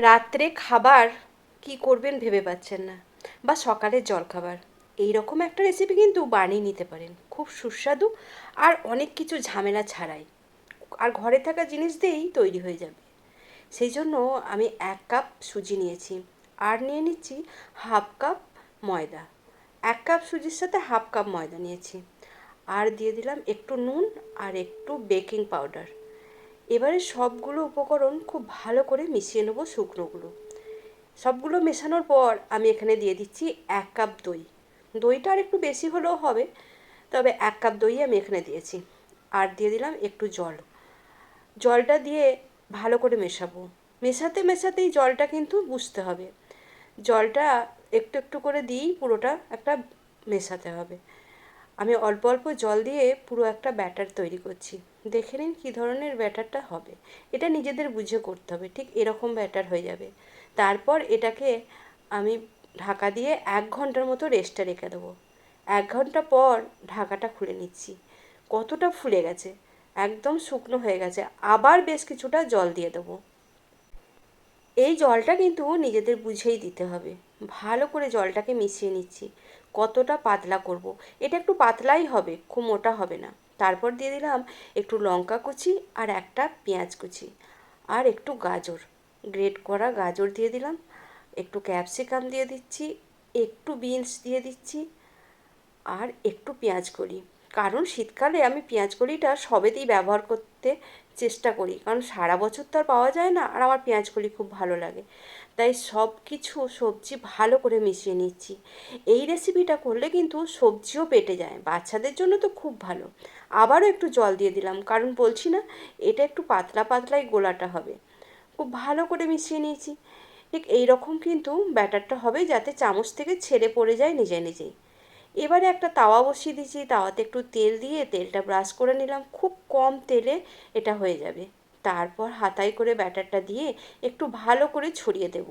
রাত্রে খাবার কি করবেন ভেবে পাচ্ছেন না বা সকালের জলখাবার। এই রকম একটা রেসিপি কিন্তু বানিয়ে নিতে পারেন। খুব সুস্বাদু আর অনেক কিছু ঝামেলা ছাড়াই। আর ঘরে থাকা জিনিস দিয়েই তৈরি হয়ে যাবে। সেই জন্য আমি এক কাপ সুজি নিয়েছি। আর নিয়ে নিচ্ছি হাফ কাপ ময়দা। এক কাপ সুজির সাথে হাফ কাপ ময়দা নিয়েছি। আর দিয়ে দিলাম একটু নুন আর একটু বেকিং পাউডার এবারে সবগুলো উপকরণ খুব ভালো করে মিশিয়ে নেব শুকনোগুলো। সবগুলো মেশানোর পর আমি এখানে দিয়ে দিচ্ছি এক কাপ দই। দইটা আর একটু বেশি হলেও হবে, তবে এক কাপ দই আমি এখানে দিয়েছি। আর দিয়ে দিলাম একটু জল। জলটা দিয়ে ভালো করে মেশাবো। মেশাতে মেশাতেই জলটা কিন্তু বুঝতে হবে। জলটা একটু একটু করে দিয়েই পুরোটা একটা মেশাতে হবে। আমি অল্প অল্প জল দিয়ে পুরো একটা ব্যাটার তৈরি করছি। দেখে নিন কী ধরনের ব্যাটারটা হবে। এটা নিজেদের বুঝে করতে হবে, ঠিক এরকম ব্যাটার হয়ে যাবে। তারপর এটাকে আমি ঢাকা দিয়ে এক ঘণ্টার মতো রেস্টে রেখে দেবো। এক ঘণ্টা পর ঢাকাটা খুলে নিচ্ছি। কতটা ফুলে গেছে? একদম শুকনো হয়ে গেছে। আবার বেশ কিছুটা জল দিয়ে দেবো। এই জলটা কিন্তু নিজেদের বুঝেই দিতে হবে। ভালো করে জলটাকে মিশিয়ে নিচ্ছি। কতটা পাতলা করব। এটা একটু পাতলাই হবে, খুব মোটা হবে না। তারপর দিয়ে দিলাম একটু লঙ্কা কুচি আর একটা পেঁয়াজ কুচি আর একটু গাজর। গ্রেট করা গাজর দিয়ে দিলাম। একটু ক্যাপসিকাম দিয়ে দিচ্ছি, একটু বিনস দিয়ে দিচ্ছি আর একটু পেঁয়াজ কলি কারণ শীতকালে আমি পেঁয়াজ কলিটা সবেতেই ব্যবহার করতে চেষ্টা করি। কারণ সারা বছর তো আর পাওয়া যায় না, আর আমার পেঁয়াজ কলি খুব ভালো লাগে। তাই সব কিছু সবজি ভালো করে মিশিয়ে নিচ্ছি। এই রেসিপিটা করলে কিন্তু সবজিও পেটে যায়, বাচ্চাদের জন্য তো খুব ভালো। আবারও একটু জল দিয়ে দিলাম, কারণ বলছি না, এটা একটু পাতলা পাতলাই গোলাটা হবে। খুব ভালো করে মিশিয়ে নিয়েছি। ঠিক এই রকম কিন্তু ব্যাটারটা হবে যাতে চামচ থেকে ছেড়ে পড়ে যায় নিজে নিজেই। এবারে একটা তাওয়া বসিয়ে দিয়েছি, তাওয়াতে একটু তেল দিয়ে তেলটা ব্রাশ করে নিলাম। খুব কম তেলে এটা হয়ে যাবে। তারপর হাতায় করে ব্যাটারটা দিয়ে একটু ভালো করে ছড়িয়ে দেব।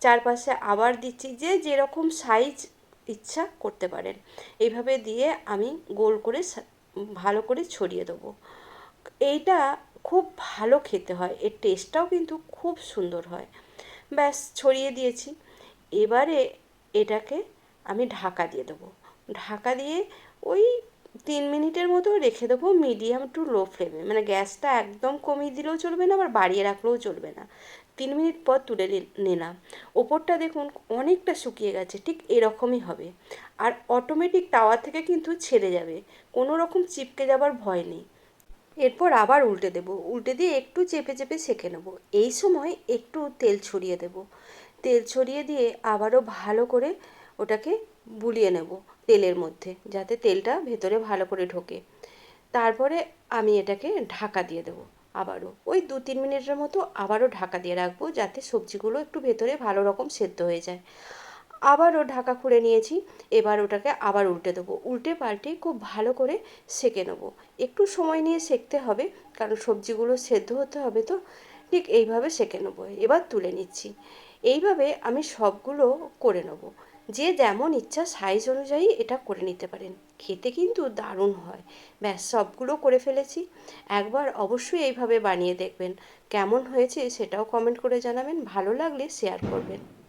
চারপাশে আবার দিচ্ছি যে যেরকম সাইজ ইচ্ছা করতে পারেন। এইভাবে দিয়ে আমি গোল করে ভালো করে ছড়িয়ে দেবো। এইটা খুব ভালো খেতে হয়। এর টেস্টটাও কিন্তু খুব সুন্দর হয়। ব্যাস, ছড়িয়ে দিয়েছি। এবারে এটাকে আমি ঢাকা দিয়ে দেবো। ঢাকা দিয়ে ওই তিন মিনিটের মতো রেখে দেবো মিডিয়াম টু লো ফ্লেমে। মানে গ্যাসটা একদম কমিয়ে দিলেও চলবে না, আবার বাড়িয়ে রাখলেও চলবে না। তিন মিনিট পর তুলে নিলাম। ওপরটা দেখুন অনেকটা শুকিয়ে গেছে, ঠিক এরকমই হবে। আর অটোমেটিক তাওয়া থেকে কিন্তু ছেড়ে যাবে, কোনো রকম চিপকে যাবার ভয় নেই। এরপর আবার উল্টে দেব, উল্টে দিয়ে একটু চেপে চেপে সেঁকে নেব। এই সময় একটু তেল ছড়িয়ে দেব। তেল ছড়িয়ে দিয়ে আবারও ভালো করে ওটাকে বুলিয়ে নেব। তেলের মধ্যে, যাতে তেলটা ভেতরে ভালো করে ঢোকে। তারপরে আমি এটাকে ঢাকা দিয়ে দেবো আবারও। ওই দু তিন মিনিটের মতো আবারও ঢাকা দিয়ে রাখব, যাতে সবজিগুলো একটু ভেতরে ভালো রকম সেদ্ধ হয়ে যায়। আবারও ঢাকা খুলে নিয়েছি, এবার ওটাকে আবার উল্টে দেবো। উল্টে পাল্টে খুব ভালো করে সেঁকে নেব। একটু সময় নিয়ে সেঁকতে হবে, কারণ সবজিগুলো সেদ্ধ হতে হবে তো, ঠিক এইভাবে সেঁকে নেব। এবার তুলে নিচ্ছি। এইভাবে আমি সবগুলো করে নেব। যে যেমন ইচ্ছা সাইজ অনুযায়ী এটা করে নিতে পারেন। খেতে কিন্তু দারুণ হয়। ব্যাস, সবগুলো করে ফেলেছি। একবার অবশ্যই এইভাবে বানিয়ে দেখবেন। কেমন হয়েছে সেটাও কমেন্ট করে জানাবেন। ভালো লাগলে শেয়ার করবেন।